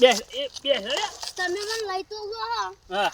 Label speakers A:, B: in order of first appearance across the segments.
A: બેસ એ બેસ રે
B: તમે મને લઈ તો ગયો
A: હા.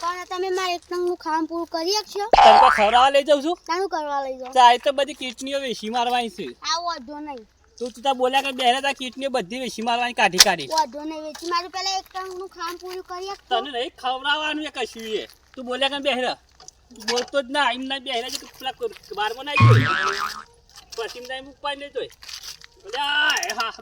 B: પણ તમે મારે એક ટંગનું ખાવાનું પૂરું કરી શકશો
A: તને કોઈ ખવડાવવા લઈ જાઉં છું?
B: તાનું કરવા લઈ જાઓ.
A: ચાય તો બધી કીટનીઓ વેચી મારવાની છે.
B: આ વધો નહીં.
A: તું તું તા બોલ્યા કે બેહરે તા કીટનીઓ બધી વેચી મારવાની કાઢી કાઢી.
B: વાંધો નહીં વેચી મારું પેલા એક ટંગનું ખાવાનું પૂરું કરી શકશો
A: તને નહીં ખવડાવવાનું એ કશું એ. તું બોલ્યા કે બેહરે બોલતો જ ના એમ ના છે તું પેલા બારમાં ના આવી પછી ના મૂકવા નહીં તોય બોલે આ એ હા.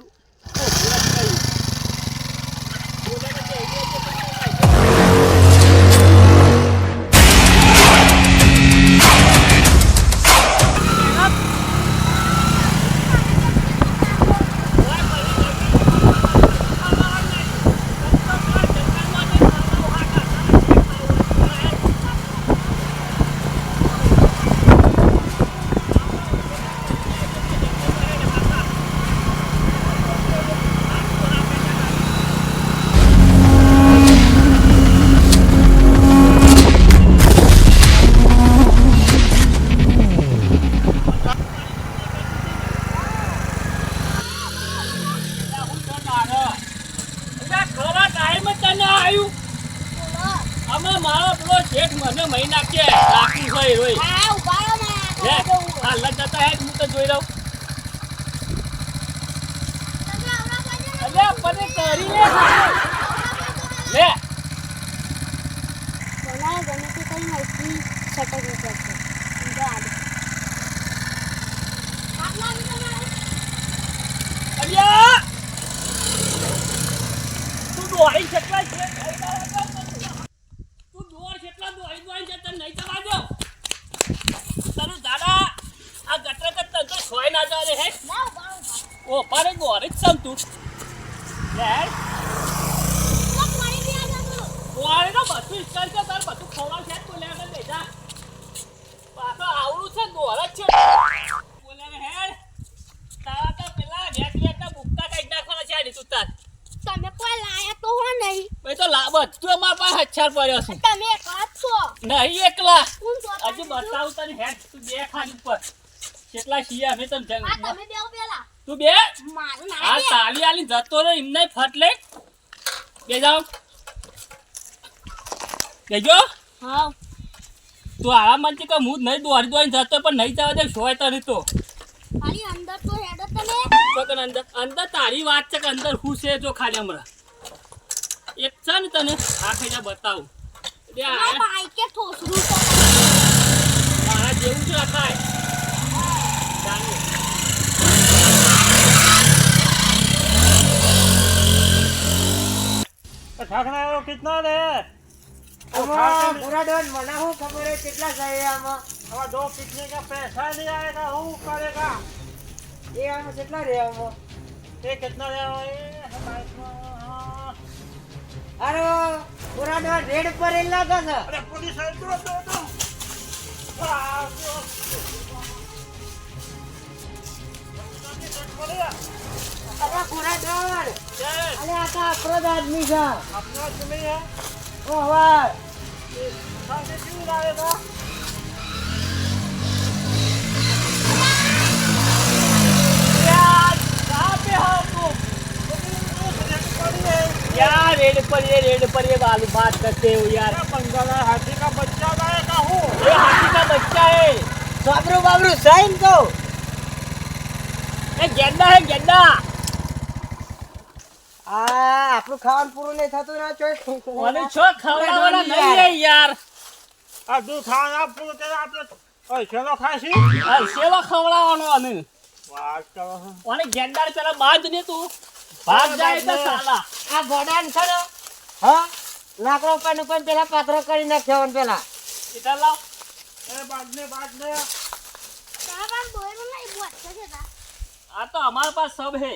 A: અલ્યા પને કરી લે લે
B: બોલાવો ગમે તે આડે. આટલા બી તમારે?
A: અલ્યા તું દોડી કેટલા છે તું દોડ કેટલા દોડી દોડી છે તને નહીં જવા દો તારું દાદા આ ગટર ગટર તો સોય ના જાવે હે. ઓ પારે ગોરે જ સમ લે
B: તો
A: બધું ઇસ્કર છે તાર બધું ખવડાવ છે બોલ્યા આગળ બેજા પાછો આવડું છે દોર જ છે બોલે હેડ. તારા તો પેલા બુક્કા કાઢી નાખવાના છે આડી તું તાર
B: તમે કોઈ લાયા તો હો નહીં.
A: ભાઈ તો લા બધું અમારા પાસે હચ્છાર પડ્યો છે.
B: તમે એકલા છો?
A: નહીં એકલા. હજી બતાવું તને હેડ તું બે ખાલી ઉપર. કેટલા છીએ અમે તને જંગ
B: તમે પેલા
A: તું બે.
B: મારું ના
A: આ. તાલી આલી જતો રે એમને ફટ લે બે જાઓ. બેજો
B: હા.
A: તું આવા માનતી કે હું નહીં દોરી દોરી જતો પણ નહીં જવા દે શોય તારી તો.
B: અંદર તો હેડો તમે.
A: અંદર અંદર તારી વાત છે કે અંદર હું છે જો ખાલી હમણાં. એક છે ને તને આ ખાઈને બતાવું. આ
B: મારા
A: જેવું છે જાનું
C: ઠાકણા કેટલા દે
D: આમાં પૂરા ડન મને હું ખબર હે કેટલા જાય આમાં?
C: આવા દો કિતને કા પૈસા નહીં આયેગા હું કરેગા
D: એ આમાં કેટલા રહે આમાં?
C: એ કેટલા રહે
D: અરે પૂરા ડન રેડ પર એલા છે.
C: અરે પોલીસ
D: આવ્યો તો તો.
C: ये
D: અરે આ તો આપણો જ આદમી છે
C: अपना तुम्हें है
D: ઓ હવે
C: ये सामने क्यों लाएगा
A: यार कहाँ पे हो तुम यार रेड पर ये रेड पर ये बाल बात करते हो यार
C: बंगाला हाथी का बच्चा लाएगा हूँ
A: ये हाथी का बच्चा है
D: સાબરું બાબરું સાઈન તો
A: ये गेंडा है गेंडा
D: આ આપણું ખાવાનું નહીં થતું ના ચોય.
A: મને છો યાર.
C: આ દૂધ ખાવાનું આપણે ઓય ખાશી
A: આ શેલો ખવડાવવાનો પેલા બાજ તું. ભાગ જાય
D: આ ગોડાન ખરો હા? લાકડો પણ પણ પેલા પાથરો કરી નાખ્યો પેલા.
C: એ
B: બાજ ને
A: આ તો અમારા પાસે સબ હે.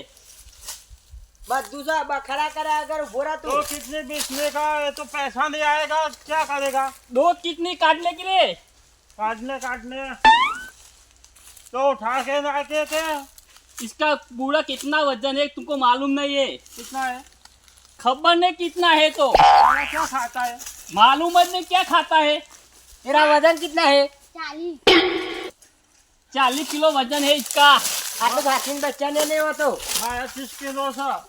D: बस दूसरा बा खड़ा करा अगर बोरा
C: तो। कितने बेचने का तो पैसा नहीं आएगा क्या करेगा?
A: दो कितने काटने के लिए?
C: काटने काटने। तो उठा के लाते थे
A: इसका बूढ़ा कितना वज़न है तुमको मालूम नहीं है?
C: कितना है?
A: खबर नहीं कितना है तो।
C: क्या खाता है?
A: मालूम नहीं क्या खाता है?
D: मेरा वज़न कितना है?
B: चालीस।
A: चालीस किलो वज़न है इसका।
D: हाँ। आप बच्चा ने नहीं हो तो
C: हाँ, किलो सा।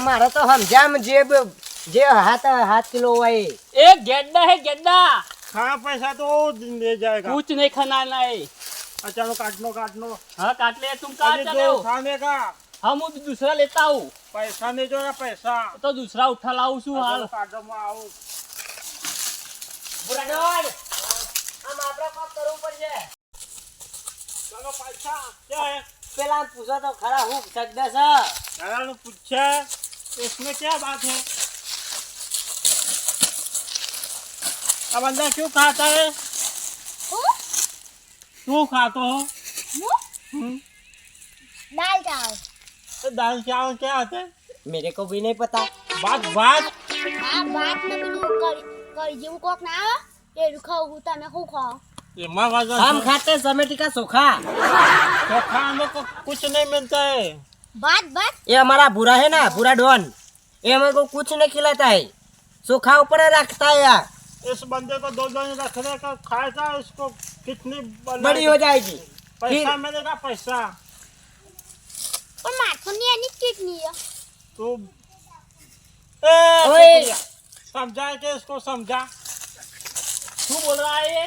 D: મારે તો સમજામ જે બ- જે હાથ હાથ કિલો હોય એ.
A: ए गेंडा है गेंडा
C: खाना पैसा तो वो ले जाएगा
A: कुछ नहीं खाना है
C: अच्छा लो काटनो काटनो
A: हाँ काट ले तुम कहाँ
C: अरे
A: चले
C: जो
A: हो
C: खाने का
A: हम वो दूसरा लेता हूँ
C: पैसा नहीं जो ना पैसा
A: तो दूसरा उठा लाऊं શું
C: अच्छा,
A: હાલ
C: लो काटो में आओ
D: બુરાડોન, આમ આપણે કોક કરવું પડશે
C: चलो पैसा क्या है
D: પેલા આમ પૂછો તો ખરા હું સગદા છે
C: दादा ने पूछा इसमें क्या बात है? अब अंदर क्यों खाता है? तू खाते हो? हम्म।
B: दाल चावल।
C: तो दाल चावल क्या आते हैं?
D: मेरे को भी नहीं पता।
C: बात बात।
B: हाँ, बात बात में भी कर कर जिम कोक ना ये रुखा
C: होता मैं खूब खाओ
D: हम खाते समेटी का सूखा।
C: सूखा हम को तो कुछ नहीं मिलता है।
B: बात बात।
D: ये हमारा बुरा है ना बुरा डॉन ये हमें को कुछ नहीं खिलाता है सूखा ऊपर रखता है यार
C: इस बंदे को दो दिन रखने का खाएगा इसको कितनी
D: बड़ी हो जाएगी।
C: पैसा मिलेगा पैसा।
B: पर माथो नहीं है नीचे नहीं है।
C: तो ए
D: ओए।
C: समझा के इसको समझा?
A: तू बोल रहा है ये?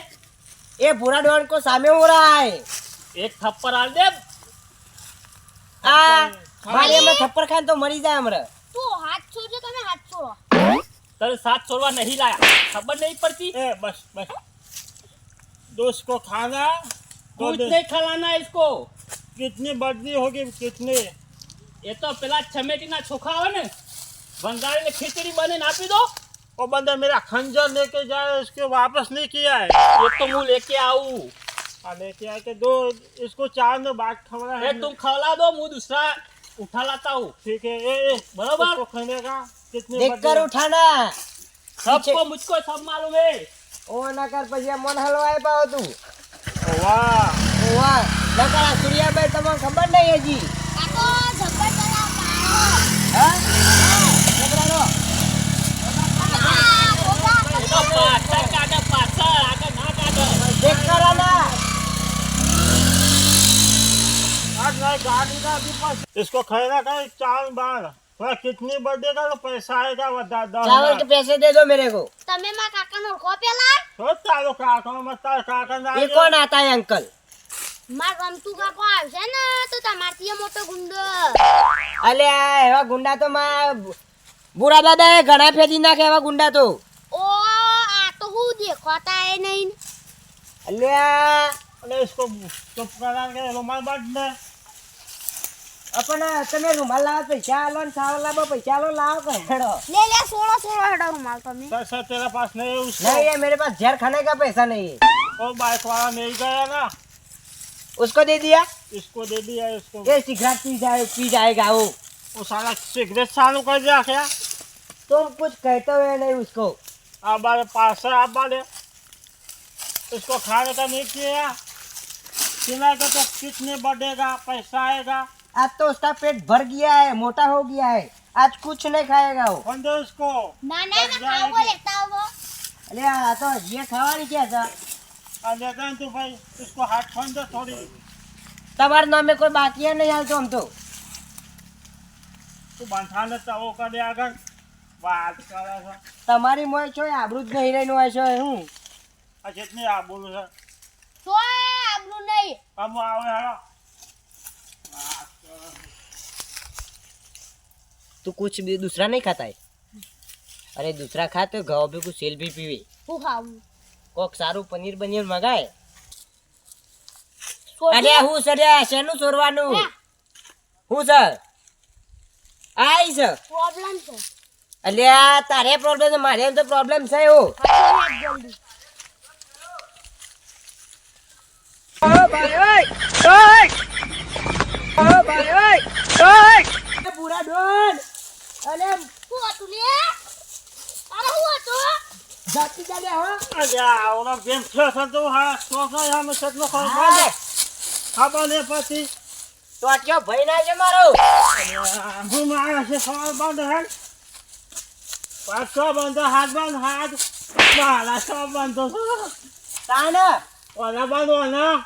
D: ये बुरा डॉन को सामने हो रहा है।
A: एक थप्पड़ आ दे।
D: आ मारे हमें थप्पड़ खान तो मरी जाए हमारे
B: તું હાથ છોડજો તમે હાથ છોડો
A: તારે સાત છોડવા નહીં લાયા ખબર નહીં પડતી
C: ए बस बस दोस्त को खाना दो
A: कुछ
C: दिन
A: नहीं खिलाना इसको
C: कितनी बदली होगी कितनी
A: એ તો પેલા છમેટીના ચોખા આવે ને બંગાળીને ખીચડી બને આપી દો
C: वो बंदा मेरा खंजर लेके जाए उसके वापस नहीं किया है
A: એ તો હું લેકે આવું
C: हाँ, लेके आए के दो इसको चार में बात खबरा
A: એ
C: है
A: तुम खवला दो હું दूसरा उठा लाता हूँ
C: ठीक है ए, ए
A: बराबर।
C: इसको खाने का कितनी
D: देख कर
C: बदली-
D: उठाना
A: सबको मुझको सब मालूम है
D: ओ ना कर પછી મન હલવાય પાવ તું
C: ओ, वाह
D: ઓવા નકર આ સૂર્યાભાઈ તમને ખબર નહીં હજી
B: કાકો જબ્બર ચલાવ પાડો
D: હા
C: इसको खाना का चावल बार थोड़ा कितनी बर्थडे का तो पैसा आएगा बता दो
D: चावल के पैसे दे दो मेरे को
B: તમે માં કાકાનો ઓળખો પેલા
C: तो तारो काका मत तारो काका ना
D: ये कौन आता है अंकल
B: માર રમતું કાકો આવશે ને તો તમારથી એ મોટો ગુંડો
D: અલે આ એવા ગુંડા તો માં બુરા દાદા એ ઘણા ફેદી નાખે એવા ગુંડા તો
B: ઓ આ તો હું દેખાતા એ નહીં
D: અલે આ
C: अरे इसको चुप करा के रुमाल बांट दे
D: પણ તમે રૂમાલ લાવો પૈસા આલો ને ચાવલ લાવો પૈસા આલો લાવો કે હેડો
B: લે લે સોળો સોળો હેડો રૂમાલ તમે
C: सर सर तेरे पास नहीं है उसको
D: नहीं है मेरे पास जहर खाने का पैसा नहीं है
C: वो बाइक वाला मिल गया ना
D: उसको दे दिया
C: इसको दे दिया इसको
D: ये सिगरेट पी जाए पी जाएगा वो
C: वो साला सिगरेट चालू कर दिया क्या
D: तुम कुछ कहते हुए नहीं उसको
C: आप वाले पास है आप वाले इसको खाने का नहीं किया खिलाएगा तो कितने बढ़ेगा पैसा आएगा
D: आज तो उसका पेट भर गया है मोटा हो गया है आज कुछ नहीं खाएगा वो
C: कौन दे उसको
B: ના ના ના ખાવો લેતા આવો
D: अरे आ तो ये खावा क्या था
C: और लेते हैं तो भाई इसको हाथ खोल दो थोड़ी
D: તમારા નામે કોઈ બાકી નહીં હાલતો આમ તો
C: तू बंधा लेता वो कर दिया अगर बात करे છે
D: તમારી મોય છો એ આબરૂ જ નહીં રહીને હોય છો એ હું
C: આ જેટલી આ બોલું છે
B: તો આબરું નહીં
C: કામ આવે હેડો
D: तू कुछ भी दूसरा नहीं खाता है अरे दूसरा खा तो गाँव पे कुछ सेल भी पीवे
B: હું ખાવું
D: કોક સારું પનીર બનીર મગાય
B: છોડી
D: અરે હું સર શેનું ચોરવાનું
B: ના.
D: હું સર આઈ સર
B: પ્રોબ્લેમ છે
D: અલ્યા તારે પ્રોબ્લેમ છે મારે તો પ્રોબ્લેમ છે એવો
B: હાથો હાથ જલ્દી
D: પૂરા ડોન અને
B: શું હતું લે? અરે શું હતું?
D: જાતી ચાલે હો.
C: અરે આ ઓલા ગેમ ખેલ છે તો હા તો કઈ આમે કેટલો ખબર
D: હા.
C: પડે ખાવા ને પછી.
D: તો આટલો ભય ના છે મારો?
C: હું મારા છે સવાલ બંધ હેડ પાછો બંધ હાથ બંધ હાથ. મારા સબ બંધ.
D: તાને?
C: ઓલા બંધ ઓલા.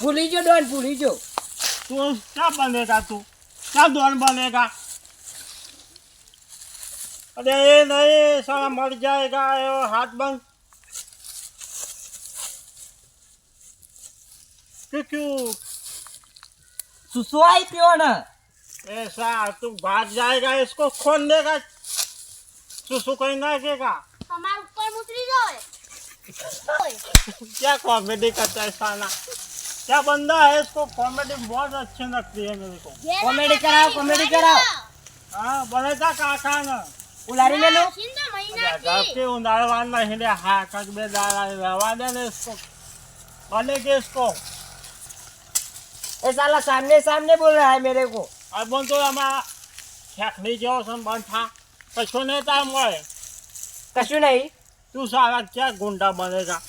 D: ભૂલી જો ડોન ભૂલી જો
C: તું ક્યાં બનેગા તું क्या दुआन बनेगा। अरे नहीं सारा मर जाएगा ये हाथ बंद। क्यों क्यों?
D: सुसुआई पियो ना
C: ऐसा तू भाग जाएगा इसको खोन देगा। सुसु कहीं ना देगा
B: हमारे ऊपर उतरी जाओ
C: क्या कॉमेडी करता है साला। क्या बंदा है इसको कॉमेडी बहुत अच्छी लगती है मेरे को।
D: कॉमेडी कराओ कॉमेडी कराओ।
C: हाँ बोले था काका ना
D: ઉલારી
C: લે
B: લો
C: ગાપી ઉનાળવાન નહીં લે હા કાક બે દાડા રહેવા દે ને इसको बोले कि इसको।
D: એ સાલા સામને સામને બોલ रहा है मेरे को।
C: अब बोल तो हमारा ખેખની જેવો સંબંધ થા કશું નહીં તામ હોય
D: કશું નહીં
C: તું સારા ક્યાં ગુંડા બનેગા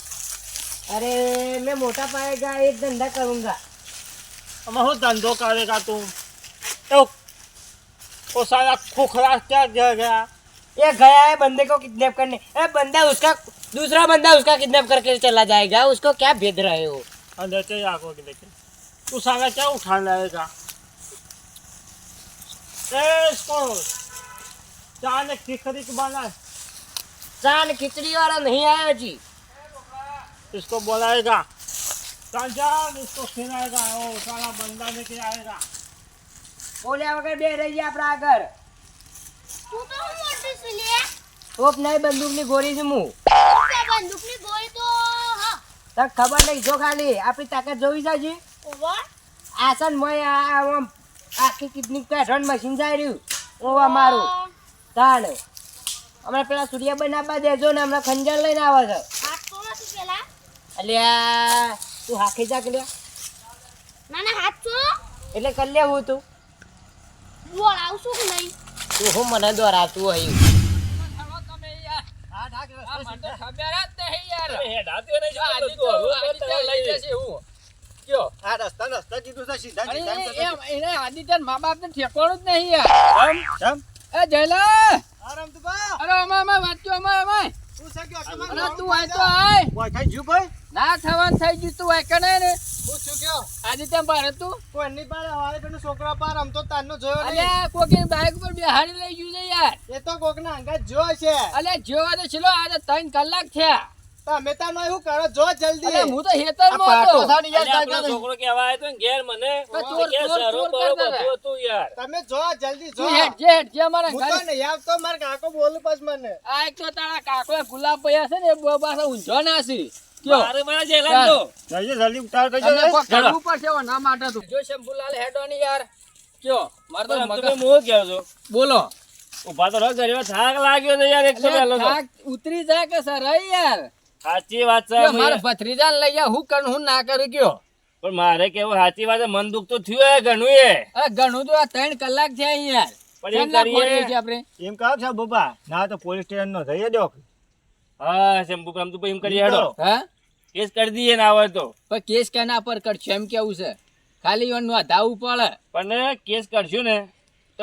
D: અરે मैं मोटा पाएगा एक धंधा करूँगा।
C: अब धंधो करेगा तू। तो वो साला खुखरा क्या गिर गया?
D: ये गया है बंदे को किडनैप करने। अरे बंदा उसका दूसरा बंदा उसका किडनैप करके चला जाएगा। उसको क्या भेज रहे हो?
C: अंदर से के लेके तू साला क्या उठा लाएगा? ए, खिचड़ी
D: चाँद खिचड़ी वाला नहीं आया जी।
C: इसको बुलाएगा चल जान इसको खिलाएगा ओ साला बंदा लेके आएगा
D: બોલ્યા વગર બે રહી ગયા આપણા આગળ
B: તું તો હું મોટી છે લે
D: તોપ નહીં બંદૂકની ગોળી છે હું
B: તે બંદૂકની ગોળી તો હા
D: તને ખબર નહીં જો ખાલી આપણી તાકાત જોઈ છે જી
B: ઓવર
D: આસન મય આ આમ આખી કિડની કાઢવાનું મશીન જાય રહ્યું ઓવા મારું તાણ હમણાં પેલા સૂર્ય બનાવવા દેજો ને હમણાં ખંજર લઈને આવે છે
B: હાથ તો નથી પેલા
D: અલ્યા તું હાખી જા કે
B: ના ના હાથ છો?
D: એટલે કરી લેવું તું.
B: બોલ આવશું કે નહીં?
D: તું હું મને દોરાતું હોય
E: આ રસ્તા રસ્તા
F: અરે તું આય તો આય.
E: ભાઈ?
F: ના થવાનું થઈ ગયું તું આય કને ને.
E: હું શું કહ્યો?
F: આજે ત્યાં પારે તું?
E: કોઈની પાસે હવારે પેલો છોકરા પાર આમ તો તારનો જોયો નહીં.
F: અલ્યા કોકીની બાઈક પર બેહાડી લઈ ગયું છે યાર.
E: એ તો કોકના અંગાત જો છે.
F: અલ્યા જેવા તો છેલ્લો આજે ત્રણ કલાક થયા.
E: તમે તારનો એવું કરો? જો જલ્દી.
F: અલ્યા હું તો
E: આ
F: હેતરમાં હતો.
E: યાર
G: અલ્યા,
E: તાર
G: આપણો
E: જોડે.
G: છોકરો કહેવા આવ્યો તો ઘેર મને.
F: ચોર- ચોર- ચોર
G: બરો
F: કરતા હતા.
G: બધું હતું યાર.
E: તમે જો જલ્દી જો.
F: હેડ જે હેડ જે અમારા
E: હું તો
F: ઘરે
E: નહીં માર કાકો બોલું પછી મને.
F: આ એક તો તારા કાકો ગુલાબ પૈયા છે ને એ બહુ પાછા ઊંઝો ના છે.
G: મારે મારા જેલા તો
C: જલ્દી જલ્દી ઉતાર કરજો.
F: તમને
C: રે.
F: કોક કરવું પડશે એવો ના માટે તું. જો શંભુલાલ હેડો ની યાર. કયો? મારે તો
G: પણ આમ તો
F: મગજ
G: મેં મોહ કહ્યો છો?
F: બોલો.
G: ઊભા તો રહો ગરીબા થાક લાગ્યો ને યાર એક તો પહેલો
F: થાક ઉતરી જાય કે સર યાર.
G: સાચી વાત છે
F: મારા ભત્રીજાને લઈ જા હું કરું હું ના કરું ગયો
G: પણ મારે કેવું સાચી વાત મન દુખ તો થયું હે ઘણું એ.
F: અરે ઘણું તો આ ત્રણ કલાક થયા યાર
G: પણ એમ કરીએ.
F: આપણે.
C: એમ કહો છો બાપા ના તો પોલીસ સ્ટેશન નો જઈએ દો.
G: હા શંભુ આમ તું એમ કરીએ હેડો.
F: હા?
G: કેસ કરી દઈએ ને આવે તો.
F: પણ કેસ કેના પર કરશો? એમ કેવું છે? ખાલી એનું નોંધાવવું પડે
G: પણ કેસ કરશું ને.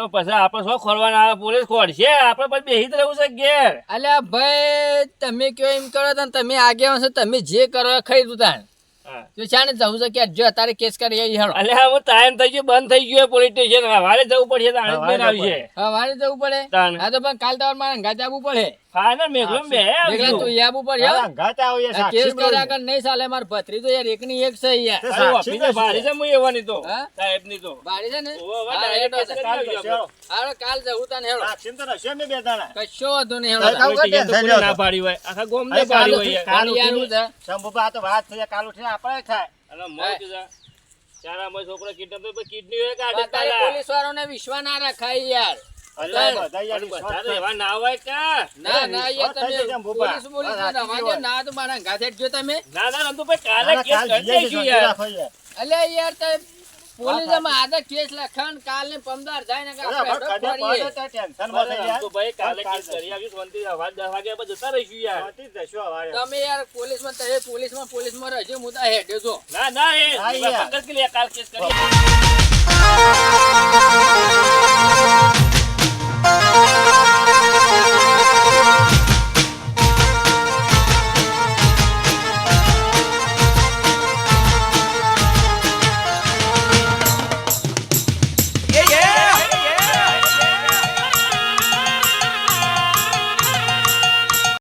G: તો પછી આપણે શું ખોરવાના આવે? પોલીસ ખોરશે આપણે પછી બેહી જ રહેવું છે ઘેર.
F: અલ્યા ભાઈ તમે કયો એમ કરો તો તમે આગે આવશો તમે જે કરો એ ખાઈ તું તાણ. તો ચાને જવું છે કે જો અત્યારે કેસ કરી આવી હેડો.
G: અલ્યા હું ટાઈમ થઈ ગયો બંધ થઈ ગયો પોલીસ સ્ટેશન. વારે જવું પડશે તો આણંદ બેન છે
F: હા વારે જવું પડે. હા તો પણ કાલ તમારે મારે ગાજ આવવું પડે.
G: ફાઇનલ મેઘલમ બે
F: ભેગા તું યાબ ઉપર યાર.
C: ઘાટ આવીએ
F: આ કેસ કર્યા કર નહીં સાલે માર ભત્રી તો યાર એકની એક છે યાર
G: ઓફિસે
C: તો
G: છે. મુય એવાની તો. સાહેબની તો.
F: બારી છે ને? છે.
G: કરી આવજો આપણે.
F: હાલો કાલ જવું તને હેડો.
C: સાક્ષી તો રહેશે મે બે દાણા?
F: કશો વાંધો નહીં
C: કાલ
F: હેડો
C: કાલ
G: ના પાડી હોય. આખા ગોમ ને પાડી હોય.
F: કાલ યાર છે.
C: શંભુબા તો વાત થઈ કાલ ઉઠીને આપણે થાય.
G: અને મોજ જા. ચારા ચારામાં છોકરો કિડનેપ પછી હોય કાઢે.
F: પોલીસ વાળાને વિશ્વાસ ના રખાય યાર. પોલીસમાં. આધા કેસ લખણ કાલ ને પમદાર જાય ને
C: તો
G: કાલે કેસ કરી શાંતિ અવાજ જતા રહીશું યાર.
F: તમે યાર પોલીસમાં તમે પોલીસમાં પોલીસમાં રહેજો હું તો હેડે છો
G: ના ના એ પકડ કે લે કાલ કેસ કરીએ
C: બાપા.